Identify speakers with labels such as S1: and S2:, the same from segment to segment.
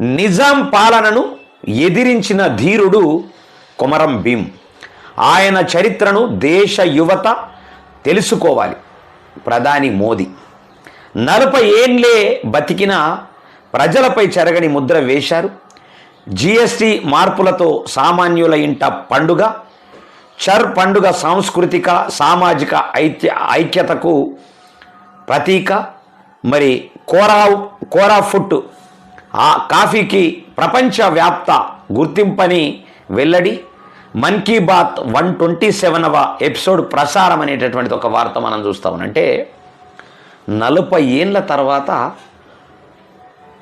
S1: నిజాం పాలనను ఎదిరించిన ధీరుడు కొమరం భీం. ఆయన చరిత్రను దేశ యువత తెలుసుకోవాలి. ప్రధాని మోదీ. నలభై ఏండ్లే బతికిన ప్రజలపై చెరగని ముద్ర వేశారు. జిఎస్టి మార్పులతో సామాన్యుల ఇంట పండుగ చర్ పండుగ సాంస్కృతిక సామాజిక ఐక్య ఐక్యతకు ప్రతీక. మరి కోరా కోరా ఫుట్ ఆ కాఫీకి ప్రపంచవ్యాప్త గుర్తింపని వెల్లడి మన్ కీ బాత్ వన్ ట్వంటీ సెవెనవ ఎపిసోడ్ ప్రసారం అనేటటువంటిది ఒక వార్త మనం చూస్తాం అంటే నలభై ఏండ్ల తర్వాత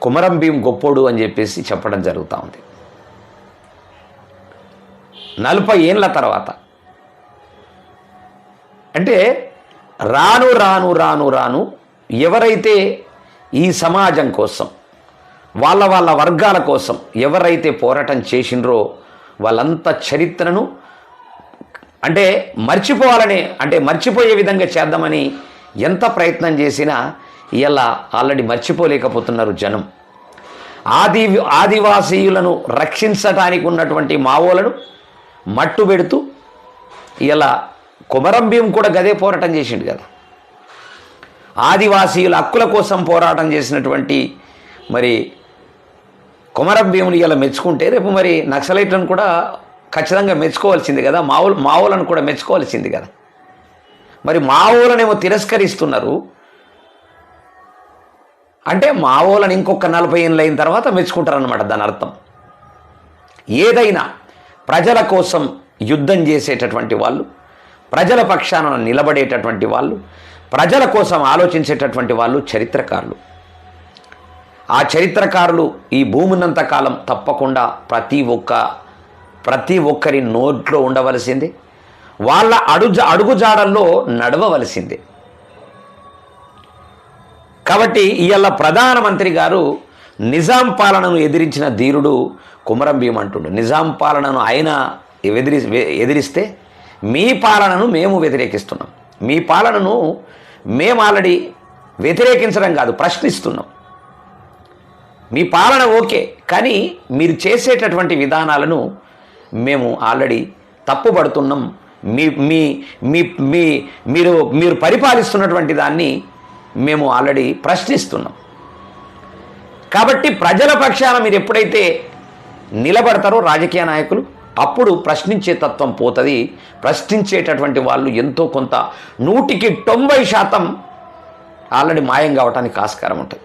S1: కుమరం భీం గొప్పోడు అని చెప్పేసి చెప్పడం జరుగుతూ ఉంది. నలభై ఏండ్ల తర్వాత. అంటే రాను రాను రాను రాను ఎవరైతే ఈ సమాజం కోసం వాళ్ళ వాళ్ళ వర్గాల కోసం ఎవరైతే పోరాటం చేసిండ్రో వాళ్ళంత చరిత్రను అంటే మర్చిపోవాలని అంటే మర్చిపోయే విధంగా చేద్దామని ఎంత ప్రయత్నం చేసినా ఇలా ఆల్రెడీ మర్చిపోలేకపోతున్నారు జనం. ఆది ఆదివాసీయులను రక్షించటానికి ఉన్నటువంటి మావోలను మట్టు పెడుతూ ఇలా కుమరం భీం కూడా గదే పోరాటం చేసిండు కదా. ఆదివాసీయుల హక్కుల కోసం పోరాటం చేసినటువంటి మరి కుమరం ఇలా మెచ్చుకుంటే రేపు మరి నక్సలైట్లను కూడా ఖచ్చితంగా మెచ్చుకోవాల్సింది కదా. మావులు మావులను కూడా మెచ్చుకోవాల్సింది కదా. మరి మావోలనేమో తిరస్కరిస్తున్నారు. అంటే మావోలను ఇంకొక నలభై ఏళ్ళు అయిన తర్వాత మెచ్చుకుంటారనమాట దాని అర్థం. ఏదైనా ప్రజల కోసం యుద్ధం చేసేటటువంటి వాళ్ళు ప్రజల పక్షాన నిలబడేటటువంటి వాళ్ళు ప్రజల కోసం ఆలోచించేటటువంటి వాళ్ళు చరిత్రకారులు. ఆ చరిత్రకారులు ఈ భూమినంత కాలం తప్పకుండా ప్రతి ఒక్క ప్రతి ఒక్కరి నోట్లో ఉండవలసిందే. వాళ్ళ అడుగు అడుగుజాడల్లో నడవవలసిందే. కాబట్టి ఇవాళ ప్రధానమంత్రి గారు నిజాం పాలనను ఎదిరించిన ధీరుడు కుమరం భీం అంటుండు. నిజాం పాలనను ఆయన ఎదిరి ఎదిరిస్తే మీ పాలనను మేము వ్యతిరేకిస్తున్నాం. మీ పాలనను మేము ఆల్రెడీ వ్యతిరేకించడం కాదు ప్రశ్నిస్తున్నాం. మీ పాలన ఓకే కానీ మీరు చేసేటటువంటి విధానాలను మేము ఆల్రెడీ తప్పుపడుతున్నాం. మీ మీ మీ మీ మీరు మీరు పరిపాలిస్తున్నటువంటి దాన్ని మేము ఆల్రెడీ ప్రశ్నిస్తున్నాం. కాబట్టి ప్రజల పక్షాన మీరు ఎప్పుడైతే నిలబడతారో రాజకీయ నాయకులు అప్పుడు ప్రశ్నించే తత్వం పోతుంది. ప్రశ్నించేటటువంటి వాళ్ళు ఎంతో కొంత నూటికి తొంభై శాతం ఆల్రెడీ మాయం కావటానికి ఆస్కారం ఉంటుంది.